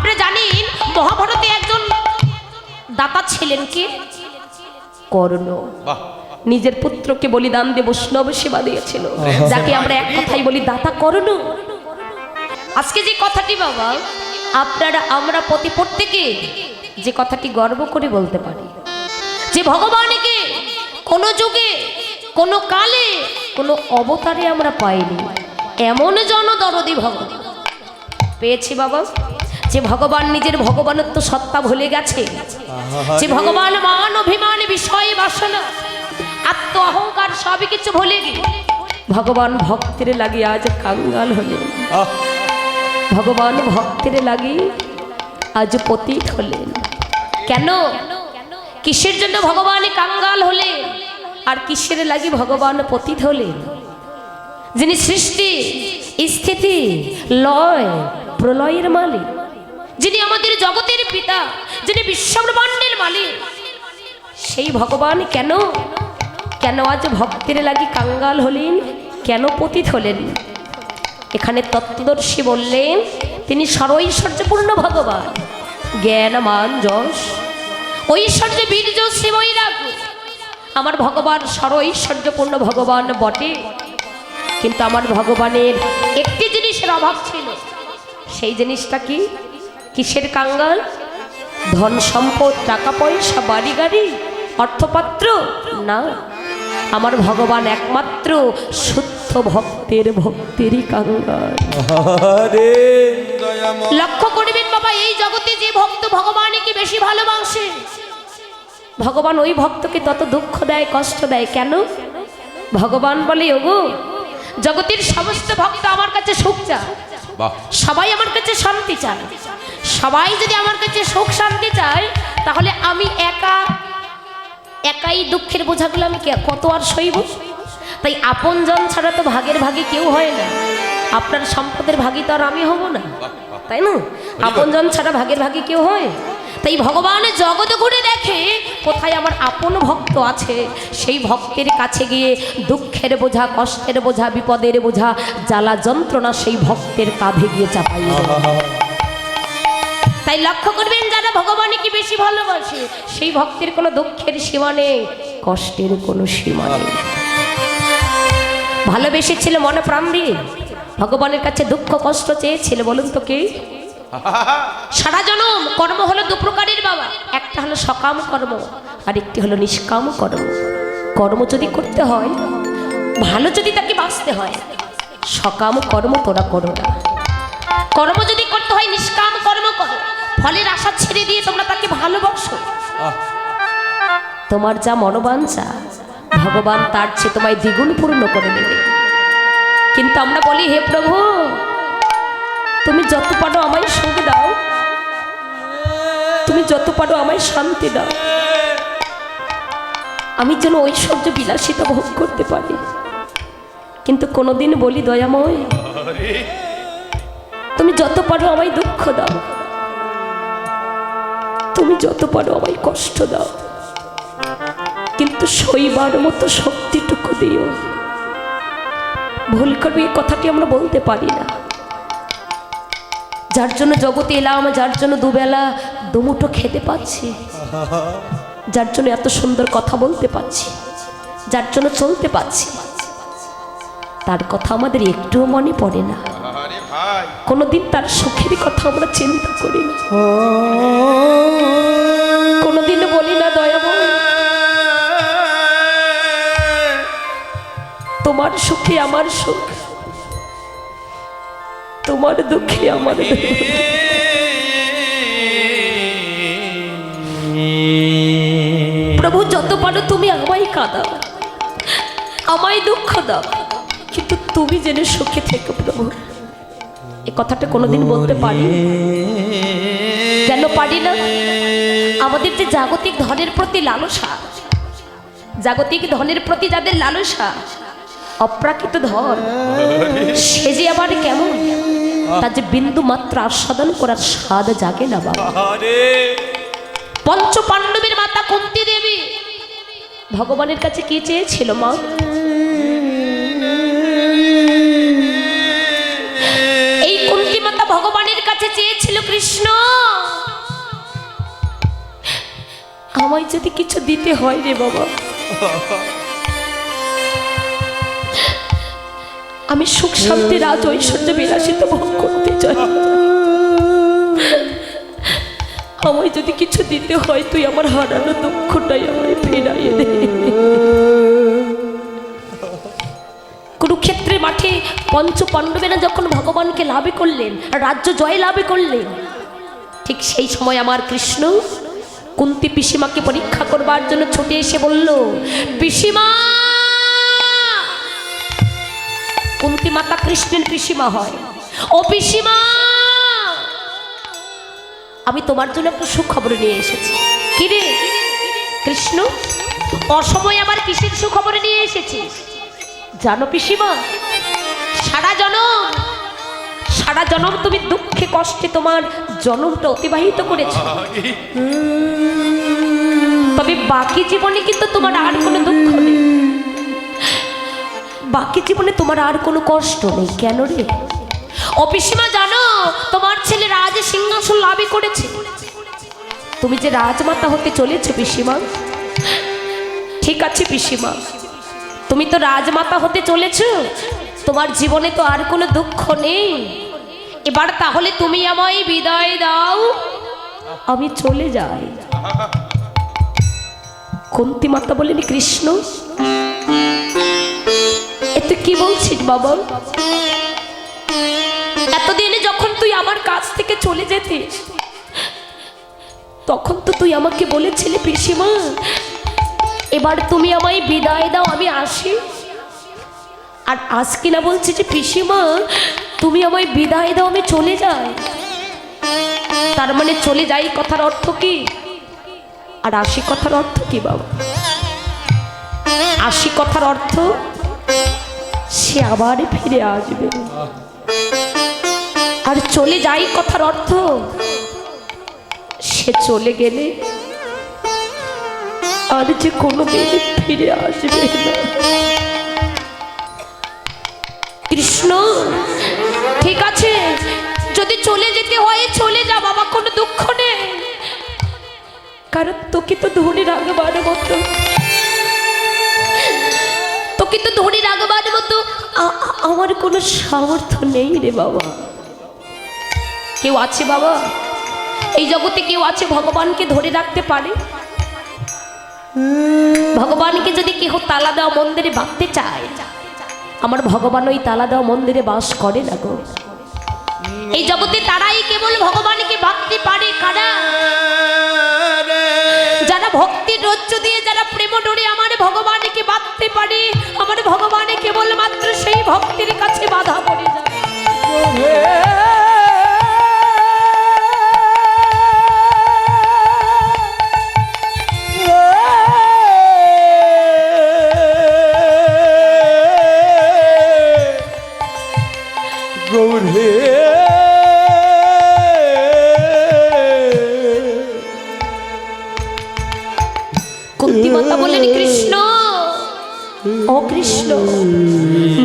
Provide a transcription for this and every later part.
আপনি জানেন মহাভারতে একজন দাতা ছিলেন কি? কর্ণ। নিজের পুত্রকে বলিদান দিয়ে বৈষ্ণব সেবা দিয়েছিল। যাকে আমরা এক কথাই বলি দাতা কর্ণ। আজকে যে কথাটি বাবা আপনারা আমরা প্রতি প্রত্যেকে যে কথাটি গর্ব করে বলতে পারি। যে ভগবানকে কোনো যুগে কোনো কালে কোনো অবতারে আমরা পাইনি। এমন জনদরদি ভগবান। পেয়েছি বাবা। যে ভগবান নিজের ভগবানত্ব সত্তা ভুলে গেছে যে ভগবান মান অভিমান বিষয় বাসনা আত্ম অহংকার সবই কিছু ভুলে গিয়ে ভগবান ভক্তের লাগিয়ে আজ কাঙ্গাল হলে। ভগবান ভক্তের লাগি আজ পতিত হলেন। কেন? কিসের জন্য ভগবান কাঙ্গাল হলে আর কিসের লাগি ভগবান পতিত হলেন? যিনি সৃষ্টি স্থিতি লয় প্রলয়ের মালিক। যিনি আমাদের জগতের পিতা, যিনি বিশ্বব্রহ্মাণ্ডের মালিক, সেই ভগবান কেন? কেন আজ ভক্তের লাগি কাঙ্গাল হলেন? কেন পতিত হলেন? এখানে তত্ত্বদর্শী বললেন, তিনি সরৈশ্বর্যপূর্ণ ভগবান। জ্ঞান মান যশ। ঐশ্বর্য বীর্য শ্রীমৈরাগ আমার ভগবান সরৈশ্বর্যপূর্ণ ভগবান বটে। কিন্তু আমার ভগবানের একটি জিনিসের অভাব ছিল। সেই জিনিসটা কি? কিসের কাঙ্গাল? ধন সম্পদ টাকা পয়সা বাড়ি গাড়ি অর্থপাত্র? না। আমার ভগবান একমাত্র শুদ্ধ ভক্তের ভক্তেরই কাঙ্গাল। লক্ষ্য করবেন বাবা এই জগতে যে ভক্ত ভগবানকে বেশি ভালোবাসে? ভগবান ওই ভক্তকে তত দুঃখ দেয় কষ্ট দেয় কেন? ভগবান বলে ওগো জগতের সমস্ত ভক্ত আমার কাছে সুখ চায়। সবাই আমার কাছে শান্তি চায়। সবাই যদি আমার কাছে সুখ শান্তি চায়, তাহলে আমি একা, একাই দুঃখের বোঝাগুলো আমি কত আর সইব? তাই আপনজন ছাড়া তো ভাগের ভাগে কেউ হয় না। আপনার সম্পদের ভাগী তো আর আমি হব না। তাই না? আপনজন ছাড়া ভাগের ভাগে কেউ হয়? তাই ভগবান জগৎ ঘুরে দেখে কোথায় আমার আপন ভক্ত আছে। সেই ভক্তের কাছে গিয়ে দুঃখের বোঝা, কষ্টের বোঝা, বিপদের বোঝা, জ্বালা যন্ত্রণা সেই ভক্তের কাঁধে গিয়ে চাপাই। তাই লক্ষ্য করবেন যারা ভগবানকে বেশি ভালোবাসে, সেই ভক্তের কোনো দুঃখের সীমা নেই, কষ্টের কোনো সীমা নেই। ভালোবেসেছিল মনে প্রাণ দিয়ে, ভগবানের কাছে দুঃখ কষ্ট চেয়েছিল, বলুন তো কে? সারা জনম কর্ম হলো দু প্রকারের বাবা, একটা হলো সকাম কর্ম, আর একটি হলো নিষ্কাম কর্ম। কর্ম যদি করতে হয়, ভালো যদি তাকে বাঁচতে হয়, সকাম কর্ম তোরা করো না। কর্ম যদি করতে হয়, নিষ্কাম কর্ম করো। ফলের আশা ছেড়ে দিয়ে তোমরা তাকে ভালোবাসো। তোমার যা মনোবাঞ্ছা ভগবান তার চেয়ে তোমায় দ্বিগুণ পূর্ণ করে দেবে। কিন্তু আমরা বলি হে প্রভু তুমি যত পারো আমায় সুখ দাও। তুমি যত পারো আমায় শান্তি দাও। আমি যেন ঐশ্বর্য বিলাসিতা ভোগ করতে পারি। কিন্তু কোনোদিন বলি দয়াময় তুমি যত পারো আমায় দুঃখ দাও। তুমি যত পারো আমায় কষ্ট দাও। কিন্তু শৈবার মতো শক্তিটুকু দিও। ভুল করবে এই কথাটি আমরা বলতে পারি না। যার জন্য জগতে এলাম, যার জন্য দুবেলা দুমুঠো খেতে পাচ্ছি, যার জন্য এত সুন্দর কথা বলতে পাচ্ছি, যার জন্য চলতে পাচ্ছি, তার কথা আমাদের একটুও মনে পড়ে না। কোনোদিন তার সুখের কথা আমরা চিন্তা করি না। কোনোদিন বলি না দয়াময় তোমার সুখে আমার সুখ, তোমার দুঃখে আমার প্রভু, যত পারো তুমি আমায় কাঁদাও, আমায় দুঃখ দাও, কিন্তু তুমি যেন সুখে থেকো প্রভু। এ কথাটা কোনোদিন বলতে পারি? কেন পারি না? আমাদের যে জাগতিক ধনের প্রতি লালসা জাগতিক ধনের প্রতি যাদের লালসা অপ্রাকৃত ধন সে যে আবার কেমন? তার যে বিন্দু মাত্র আস্বাদন করার স্বাদ জাগে না বাবা। পঞ্চ পাণ্ডবের মাতা কুন্তি দেবী ভগবানের কাছে কি চেয়েছিল মা? কাছে চেয়েছিল কৃষ্ণ। আমায় যদি কিছু দিতে হয় রে বাবা, আমি সুখ শান্তি রাজ ঐশ্বর্য বিলাসিত ভোগ করতে চাই। আমায় যদি কিছু দিতে হয়, তুই আমার হারানো দুঃখটাই আমায় ফেরাই দে। পঞ্চ পাণ্ডবেরা যখন ভগবানকে লাভে করলেন, রাজ্য জয় লাভে করলেন, ঠিক সেই সময় আমার কৃষ্ণ কুন্তি পিসিমাকে পরীক্ষা করবার জন্য ছুটে এসে বলল, পিসিমা! কুন্তি মাতা কৃষ্ণের পিসিমা হয়। ও পিসিমা! আমি তোমার জন্য একটা সুখবর নিয়ে এসেছি। কি রে? কৃষ্ণ, অসময় আমার কিসের সুখবর নিয়ে এসেছিস? জানো পিসিমা সারা জনম সারা জনম তুমি দুঃখে কষ্টে তোমার জনমটা অতিবাহিত করেছ। তবে বাকি জীবনে কিন্তু তোমার আর কোনো দুঃখ নেই। বাকি জীবনে তোমার আর কোনো কষ্ট নেই কেন রে? ও পিসিমা জানো তোমার ছেলে রাজ সিংহাসন লাভই করেছে। তুমি যে রাজমাতা হতে চলেছো পিসিমা ঠিক আছে পিসিমা। তুমি তো রাজমাতা হতে চলেছ তোমার জীবনে তো আর কোনো দুঃখ নেই। এবার তাহলে তুমি আমায় বিদায় দাও। আমি চলে যাই। কুন্তি মাতা বলেনি কৃষ্ণ। এ তুই কি বলছিস বাবা? এতদিনে যখন তুই আমার কাছ থেকে চলে যেতিস, তখন তো তুই আমাকে বলেছিলি পিসিমা, এবার তুমি আমায় বিদায় দাও, আমি আসি। আর আজ কিনা বলছি যে পিসিমা, তুমি আমায় বিদায় দাও, আমি চলে যাই। তার মানে চলে যাই কথার অর্থ কি? আর আসি কথার অর্থ কি বাবা? আসি কথার অর্থ, সে আবার ফিরে আসবে। আর চলে যাই কথার অর্থ, সে চলে গেলে আর যে কোনো ফিরে আসবে না। কৃষ্ণ। ঠিক আছে? যদি চলে যেতে হয়, চলে যা বাবা কোনো দুঃখ নেই। কারণ তোকে তো ধরে রাখবার মতো তোকে তো ধরে রাখবার মতো আমার কোনো সামর্থ্য নেই রে বাবা। কেউ আছে বাবা? এই জগতে কেউ আছে ভগবানকে ধরে রাখতে পারে? ভগবানকে যদি কেহ তালা দেওয়া মন্দিরে বাঁধতে চায় আমার ভগবান ওই তালা দেওয়া মন্দিরে বাস করে না গো। এই জগতে তারাই কেবল ভগবানকে ভাবতে পারে, কারা? যারা ভক্তির রজ্জু দিয়ে, যারা প্রেম ডরে আমার ভগবানকে বাঁধতে পারে, আমার ভগবানে কেবলমাত্র সেই ভক্তির কাছে বাধা পড়ে যায়। কুন্তি মাতা বললেন কৃষ্ণ। ও কৃষ্ণ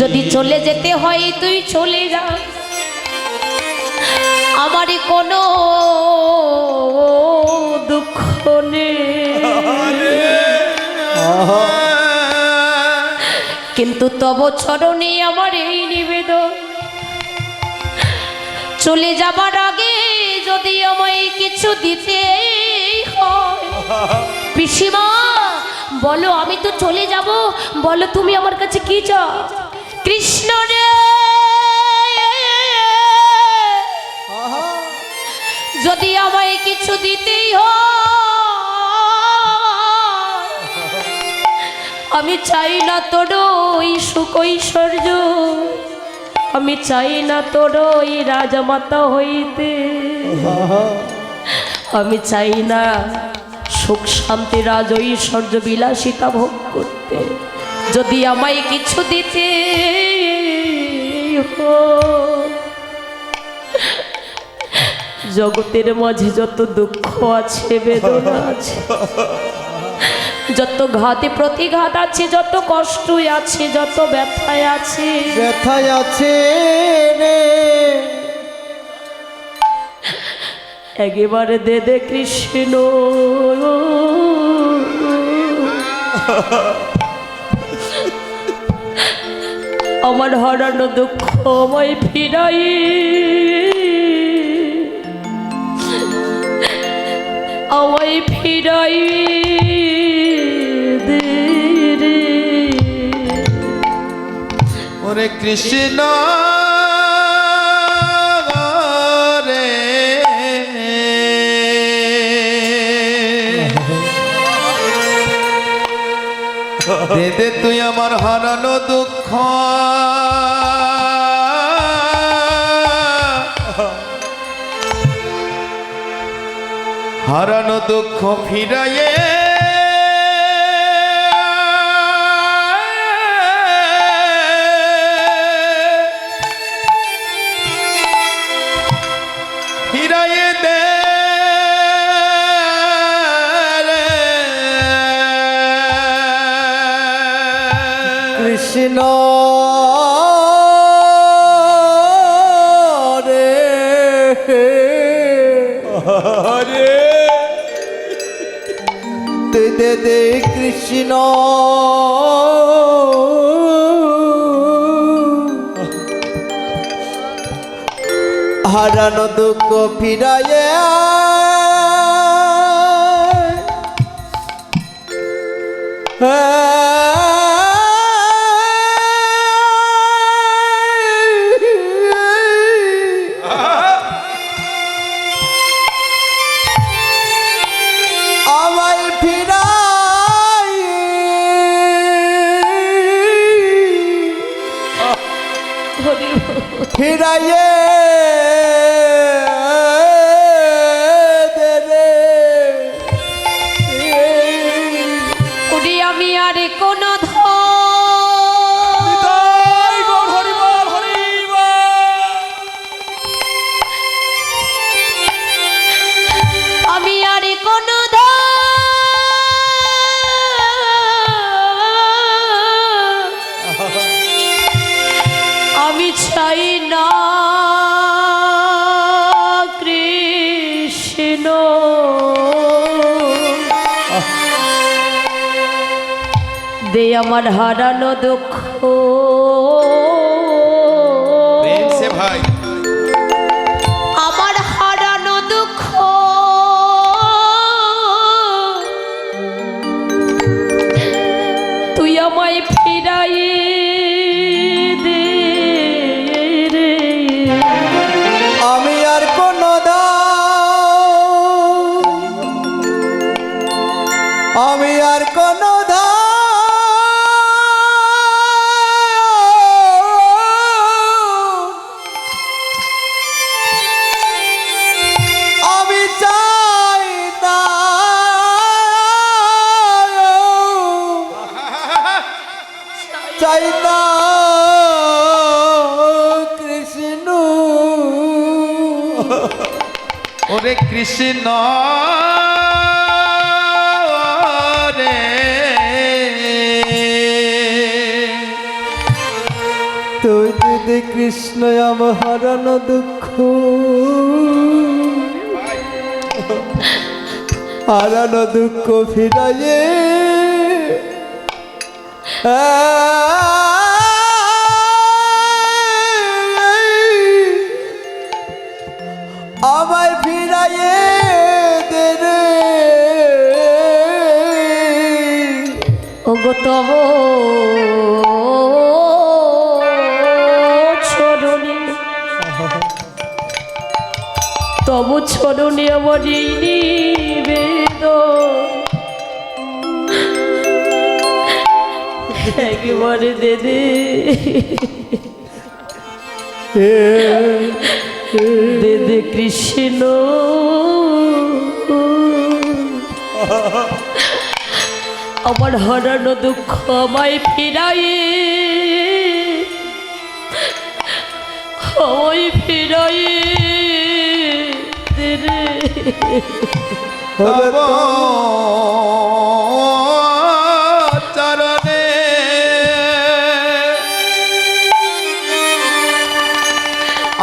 যদি চলে যেতে হয় তুই চলে যা। আমার কোনো দুঃখ কিন্তু তব চরণে আমার এই নিবেদন চলে যাবার আগে যদি আমায় কিছু দিতে পিসিমা, বলো, আমি তো চলে যাব। বলো, তুমি আমার কাছে কি চাও? কৃষ্ণ রে! যদি আমায় কিছু দিতেই হয়, আমি চাই না তোর ওই সুখ ঐশ্বর্য আমি চাই না তোর ওই রাজমাতা হইতে আমি চাই না সুখ শান্তি রাজ ঐশ্বর্য বিলাসিতা ভোগ করতে যদি আমায় কিছু দিতে। জগতের মাঝে যত দুঃখ আছে, বেদনা আছে যত ঘাতে প্রতিঘাত আছে যত কষ্ট আছে যত ব্যথায় আছে। ব্যথায় আছে রে। একেবারে দে দে কৃষ্ণ। আমার হারানো দুঃখ আমায় ফিরাই। আমায় ফিরাই। ওরে কৃষ্ণ রে দে তুই আমার হারানো দুঃখ। হারানো দুঃখ ফিরাইয়ে কৃষ্ণ রে হরে দে দে দে কৃষ্ণ। হারানো দুঃখ ফিরাইয়ে। আমায় ফিরাইয়ে আমার হারানো দুঃখ। ওরে কৃষ্ণ রে। তুই দিদি কৃষ্ণ হারানো দুঃখ। হারানো দুঃখ ফিরাইয়ে। আমায় একবারে দে দে। দে দে কৃষ্ণ। আমার হারানো দুঃখ আমায় ফিরাই আমায় ফিরাই রে। চরণে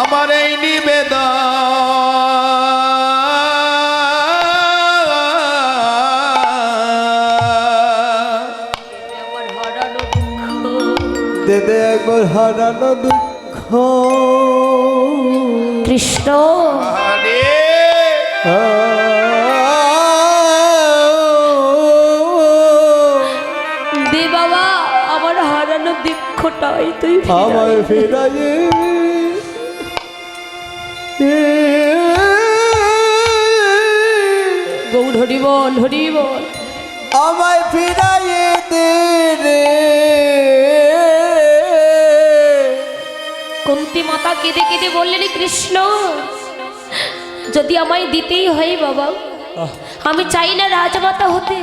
আমার এই নিবেদন। দে দে একবার হারানো দুঃখ। কৃষ্ণ। দে বাবা আমার হারানো দুঃখটাই তুই আমার ফিরাই ফিরাইয়ে। গৌর হরি বল হরি বল। আমায় ফিরাইয়ে দে রে। কুন্তি মাতা কেঁদে কেঁদে বললেন কৃষ্ণ যদি আমায় দিতেই হয় বাবা আমি চাই না রাজমাতা হতে।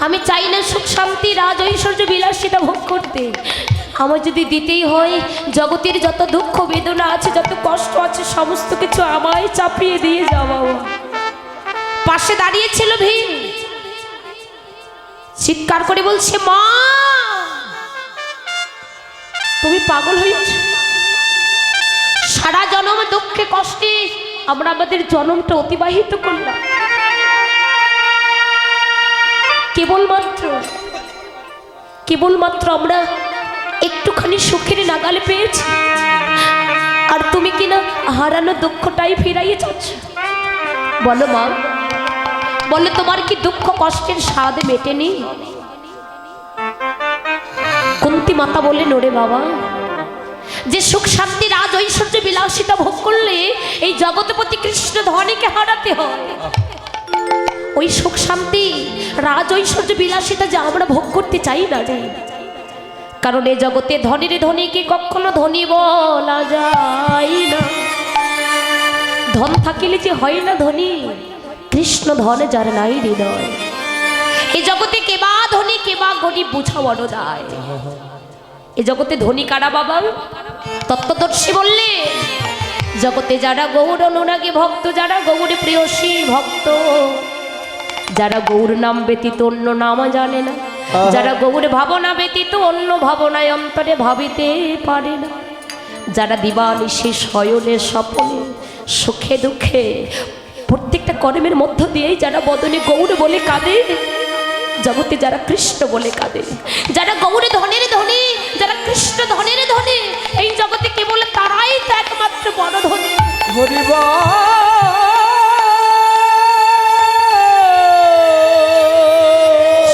আমি চাই না সুখ শান্তি রাজ ঐশ্বর্য বিলাসিতা ভোগ করতে। আমার যদি দিতেই হয় জগতের যত দুঃখ বেদনা আছে যত কষ্ট আছে সমস্ত কিছু আমায় চাপিয়ে দিয়ে যাও বাবা। পাশে দাঁড়িয়েছিল ভীম। চিৎকার করে বলছে মা! তুমি পাগল হয়েছো। সারা জনম দুঃখে কষ্টে আমরা আমাদের জনমটা অতিবাহিত করলাম। কেবলমাত্র কেবলমাত্র আমরা একটুখানি সুখের নাগালে পেয়েছি। আর তুমি কিনা হারানো দুঃখটাই ফিরাইয়ে যাচ্ছ। বলো মা, বলো তোমার কি দুঃখ কষ্টের স্বাদ মেটেনি? কুন্তি মাতা বলে নোরে বাবা যে সুখ শান্তি, রাজ ঐশ্বর্য বিলাসিতা ভোগ করলে এই জগৎপতি কৃষ্ণ ধনীকে হারাতে হয়। ওই সুখ শান্তি, রাজ ঐশ্বর্য বিলাসিতা যে আমরা ভোগ করতে চাই না রে। কারণ এই জগতে ধনীর ধনীকে কখনো ধনী বলা যায় না। ধন থাকিলে যে হয় না ধনী, কৃষ্ণ ধন যার নাই হৃদয় এই জগতে কেবা ধনী কেবা গরিব বুঝা বড় দায় এ জগতে ধনী কারা বাবা? তত্ত্বদর্শী বললে জগতে যারা গৌর অনুরাগী ভক্ত যারা গৌরে প্রিয়সী ভক্ত যারা গৌর নাম ব্যতীত অন্য নাম জানে না যারা গৌর ভাবনা ব্যতীত অন্য ভাবনায় অন্তরে ভাবিতে পারে না যারা দিবানিশি শয়নে স্বপনে সুখে দুঃখে প্রত্যেকটা কর্মের মধ্য দিয়েই যারা বদনে গৌর বলে কাঁদে জগতে যারা কৃষ্ণ বলে কাঁদে যারা গৌরে ধনের ধনী যারা কৃষ্ণ ধনের ধনী এই জগতে কেবল তারাই তো একমাত্র বড় ধনী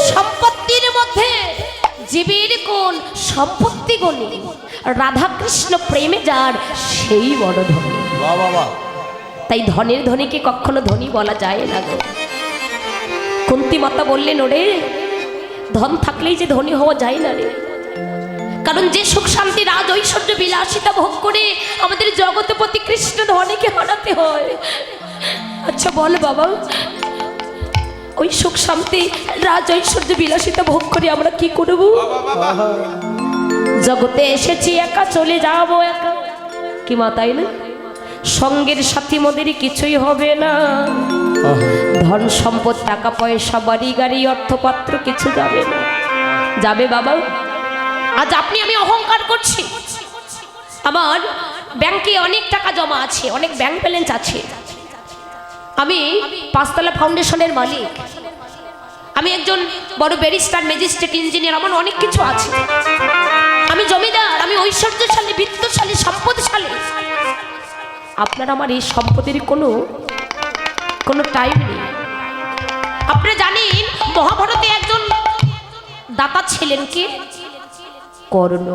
সম্পত্তির মধ্যে জীবের কোন সম্পত্তি গণি? রাধা কৃষ্ণ প্রেমে যার সেই বড় ধনী তাই ধনের ধনীকে কখনো ধনী বলা যায় না গো। কুন্তি মাতা বললেন ওরে ধন থাকলেই যে ধনী হওয়া যায় না রে। কারণ যে সুখ শান্তি রাজ ঐশ্বর্য বিলাসিতা ভোগ করে আমাদের জগতপতি কৃষ্ণ ধনীকে হারাতে হয়। আচ্ছা বল বাবা ওই সুখ শান্তি রাজ ঐশ্বর্য বিলাসিতা ভোগ করে আমরা কি করব? জগতে এসেছি একা চলে যাব একা। কি মা তাই না? সঙ্গের সাথী মোদের কিছুই হবে না। ধন সম্পদ, টাকা পয়সা, বাড়ি, গাড়ি, অর্থপাত্র কিছু যাবে না। যাবে বাবা? আজ আপনি আমি অহংকার করছি। আমার ব্যাংকে অনেক টাকা জমা আছে, অনেক ব্যাংক ব্যালেন্স আছে। আমি পাঁচতলা ফাউন্ডেশনের মালিক। আমি একজন বড় ব্যারিস্টার, ম্যাজিস্ট্রেট, ইঞ্জিনিয়ার, আমার অনেক কিছু আছে। আমি জমিদার, আমি ঐশ্বর্যশালী, বিত্তশালী, সম্পদশালী। আপনার আমার এই সম্পদের কোনো কোনো টাইম নেই। আপনি জানেন মহাভারতে একজন দাতা ছিলেন কি? কর্ণ।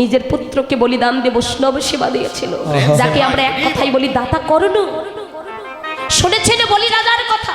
নিজের পুত্রকে বলিদান দেব বৈষ্ণব সেবা দিয়েছিল। যাকে আমরা এক কথাই বলি দাতা কর্ণ। শুনেছেন বলি রাজার কথা?